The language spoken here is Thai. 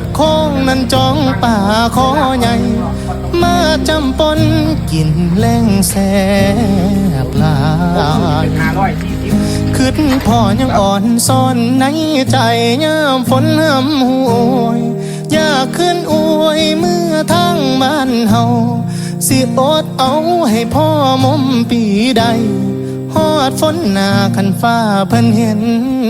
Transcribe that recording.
ดโค้งนั้นจองป่าคอใหญ่ มาจำปนกินแรงแสบลาขึ้นคืพ่อยังอ่อนซ่อนในใจยามฝนหำห่วยอยากขึ้นอวยเมื่อทางบ้านเฮาสิอดเอาให้พ่อมมปีใดฮอดฝนหนาคันฟ้าเพิ่นเห็น